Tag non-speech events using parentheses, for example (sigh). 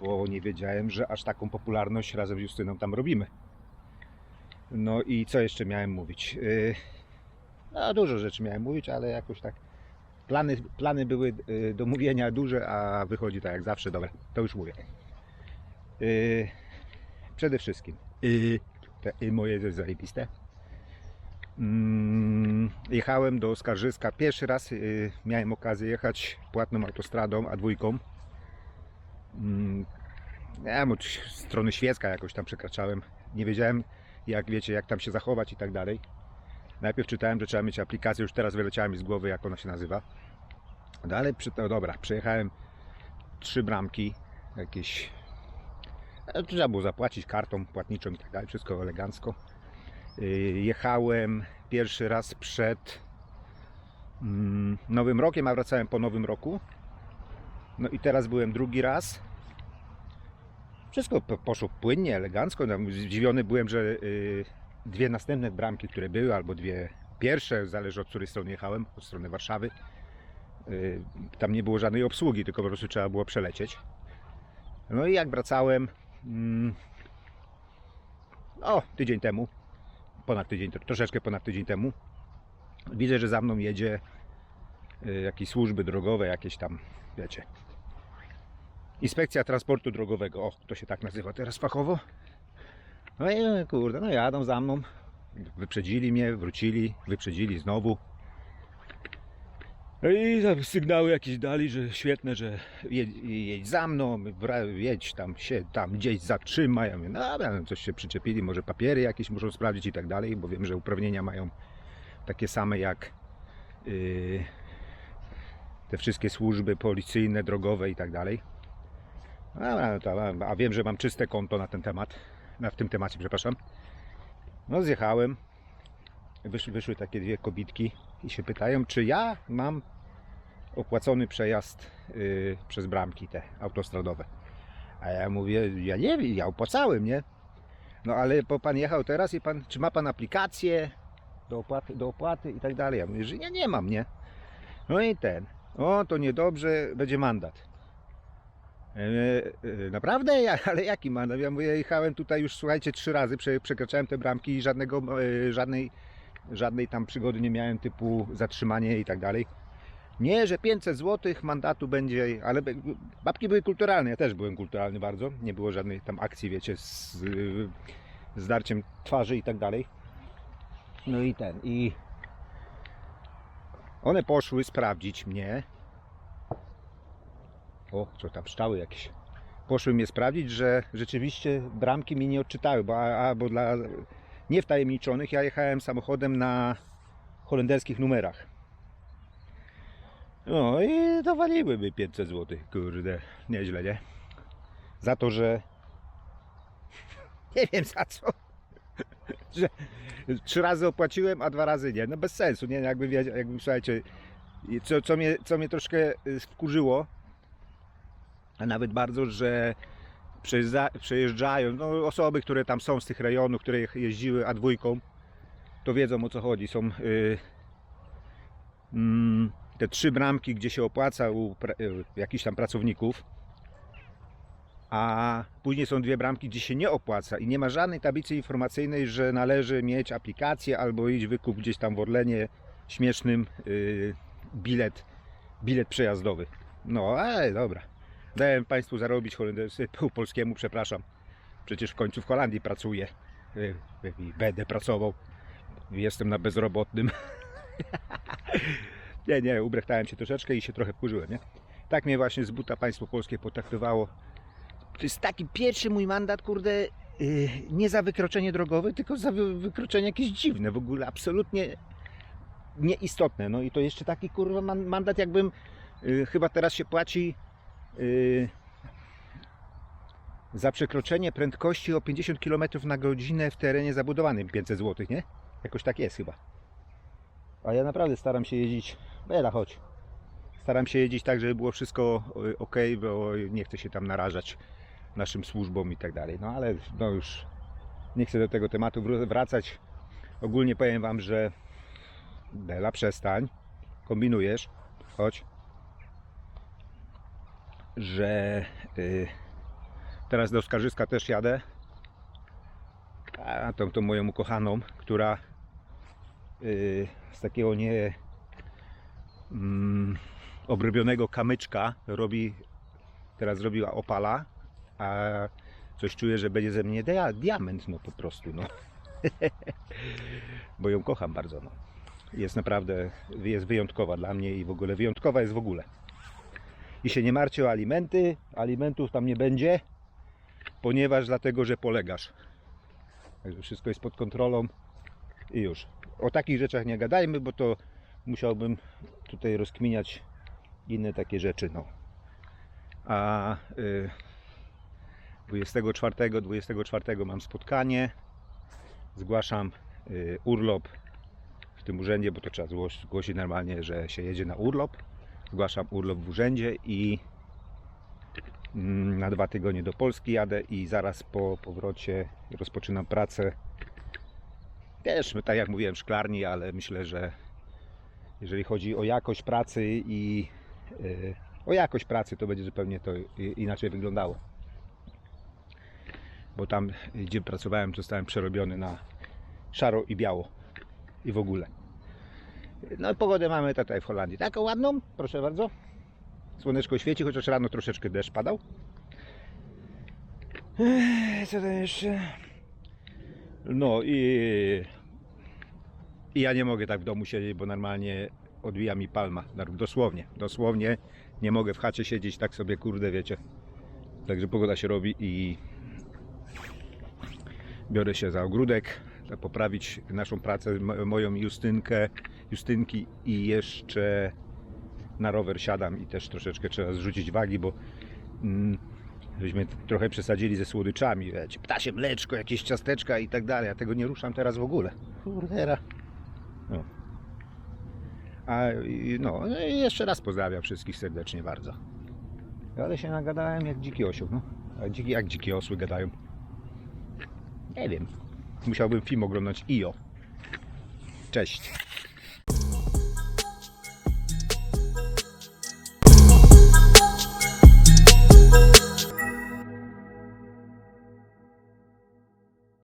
Bo nie wiedziałem, że aż taką popularność razem z Justyną tam robimy. No i co jeszcze miałem mówić? Yy, No, dużo rzeczy miałem mówić, ale jakoś tak. Plany, plany były yy, do mówienia duże, a wychodzi tak jak zawsze. Dobra, to już mówię. Yy, Przede wszystkim, te moje jest zajebiste. Mm, jechałem do Skarżyska. Pierwszy raz yy, miałem okazję jechać płatną autostradą A2. Mm, nie wiem, od strony Świecka jakoś tam przekraczałem. Nie wiedziałem, jak wiecie, jak tam się zachować i tak dalej. Najpierw czytałem, że trzeba mieć aplikację, już teraz wyleciała mi z głowy, jak ona się nazywa. No ale przy, no dobra, przejechałem trzy bramki, jakieś. e, Trzeba było zapłacić kartą płatniczą i tak dalej, wszystko elegancko. Yy, Jechałem pierwszy raz przed mm, Nowym Rokiem, a wracałem po Nowym Roku. No i teraz byłem drugi raz. Wszystko po- poszło płynnie, elegancko. No, Zdziwiony byłem, że y, dwie następne bramki, które były, albo dwie pierwsze, zależy od której strony jechałem, od strony Warszawy. y, Tam nie było żadnej obsługi, tylko po prostu trzeba było przelecieć. No i jak wracałem, mm, o, tydzień temu, ponad tydzień, troszeczkę ponad tydzień temu, widzę, że za mną jedzie y, jakieś służby drogowe, jakieś tam, wiecie, Inspekcja Transportu Drogowego, o, to się tak nazywa teraz fachowo. No i kurde, no jadą za mną. Wyprzedzili mnie, wrócili, wyprzedzili znowu. No I sygnały jakieś dali, że świetne, że jedź, jedź za mną, jedź tam się, tam gdzieś zatrzymaj. Ja mówię, no dobra, no coś się przyczepili, może papiery jakieś muszą sprawdzić i tak dalej, bo wiem, że uprawnienia mają takie same jak yy, te wszystkie służby policyjne, drogowe i tak dalej. Dobra, no to, a wiem, że mam czyste konto na ten temat, na, w tym temacie, przepraszam. No zjechałem, wyszły, wyszły takie dwie kobitki i się pytają, czy ja mam opłacony przejazd yy, przez bramki te autostradowe. A ja mówię, ja nie wiem, ja opłacałem, nie? No ale bo pan jechał teraz i pan, czy ma pan aplikację do opłaty, do opłaty i tak dalej? Ja mówię, że ja nie mam, nie? No i ten, o to niedobrze, będzie mandat. E, e, Naprawdę? Ja, (laughs) ale jaki mandat? Ja mówię, jechałem tutaj już, słuchajcie, trzy razy, prze, przekraczałem te bramki i żadnego, e, żadnej, żadnej tam przygody nie miałem, typu zatrzymanie i tak dalej. Nie, że 500 zł mandatu będzie, ale babki były kulturalne, ja też byłem kulturalny bardzo, nie było żadnej tam akcji, wiecie, z, zdarciem twarzy i tak dalej. No i ten, i one poszły sprawdzić mnie, o, co tam pszczały jakieś. Poszły mnie sprawdzić, że rzeczywiście bramki mi nie odczytały, bo, a, bo dla niewtajemniczonych ja jechałem samochodem na holenderskich numerach. No i dowaliłyby 500 zł, kurde, nieźle, nie? Za to, że nie wiem za co. że trzy razy opłaciłem, a dwa razy nie. No bez sensu, nie? Jakby, jakby słuchajcie, co, co, mnie, co mnie troszkę y, wkurzyło, a nawet bardzo, że przejeżdża- przejeżdżają no, osoby, które tam są z tych rejonów, które je- jeździły A2, to wiedzą o co chodzi. Są y, mm, te trzy bramki, gdzie się opłaca u y, jakichś tam pracowników, a później są dwie bramki, gdzie się nie opłaca i nie ma żadnej tablicy informacyjnej, że należy mieć aplikację albo iść wykup gdzieś tam w Orlenie śmiesznym y, bilet, bilet przejazdowy. No, ale dobra. Dałem Państwu zarobić holendersy, pół polskiemu, przepraszam. Przecież w końcu w Holandii pracuję y, i będę pracował. Jestem na bezrobotnym. (laughs) nie, nie, ubrechtałem się troszeczkę i się trochę wkurzyłem, nie? Tak mnie właśnie z buta państwo polskie potraktowało. To jest taki pierwszy mój mandat, kurde, yy, nie za wykroczenie drogowe, tylko za wy, wykroczenie jakieś dziwne, w ogóle absolutnie nieistotne. No i to jeszcze taki kurwa man, mandat, jakbym yy, chyba teraz się płaci yy, za przekroczenie prędkości o 50 km na godzinę w terenie zabudowanym 500 zł, nie? Jakoś tak jest chyba. A ja naprawdę staram się jeździć. Bela, chodź. Staram się jeździć tak, żeby było wszystko ok, bo nie chcę się tam narażać naszym służbom i tak dalej. No ale no już nie chcę do tego tematu wracać. Ogólnie powiem Wam, że Bela, przestań. Kombinujesz. Chodź. Że y, teraz do Skarżyska też jadę. A tą, tą moją ukochaną, która y, z takiego nie mm, obrobionego kamyczka robi, teraz zrobiła opala, a coś czuję, że będzie ze mnie dia, diament, no po prostu, no. (laughs) Bo ją kocham bardzo, no. Jest naprawdę, jest wyjątkowa dla mnie i w ogóle wyjątkowa jest w ogóle. I się nie martwcie o alimenty, alimentów tam nie będzie, ponieważ dlatego, że polegasz. Także wszystko jest pod kontrolą i już. O takich rzeczach nie gadajmy, bo to musiałbym tutaj rozkminiać inne takie rzeczy, no. A y, 24, 24 mam spotkanie. Zgłaszam y, urlop w tym urzędzie, bo to trzeba zgłos- zgłosić normalnie, że się jedzie na urlop. Zgłaszam urlop w urzędzie i mm, na dwa tygodnie do Polski jadę i zaraz po powrocie rozpoczynam pracę. Też, tak jak mówiłem, w szklarni, ale myślę, że jeżeli chodzi o jakość pracy i y, o jakość pracy, to będzie zupełnie to inaczej wyglądało. Bo tam, gdzie pracowałem, zostałem przerobiony na szaro i biało i w ogóle. No pogodę mamy tutaj w Holandii. Taką ładną, proszę bardzo. Słoneczko świeci, chociaż rano troszeczkę deszcz padał. Co tam jeszcze? No i, i ja nie mogę tak w domu siedzieć, bo normalnie odbija mi palma. Dosłownie, dosłownie nie mogę w chacie siedzieć tak sobie, kurde, wiecie. Także pogoda się robi i biorę się za ogródek, poprawić naszą pracę, mo- moją Justynkę, Justynki i jeszcze na rower siadam i też troszeczkę trzeba zrzucić wagi, bo mm, żeśmy trochę przesadzili ze słodyczami, wiecie, ptasie mleczko, jakieś ciasteczka i tak dalej, ja tego nie ruszam teraz w ogóle. Kurdera. No. A no, jeszcze raz pozdrawiam wszystkich serdecznie bardzo. Ale się nagadałem jak dziki osioł, no. A dziki, jak dzikie osły gadają. Nie wiem. Musiałbym film oglądać IO. Cześć.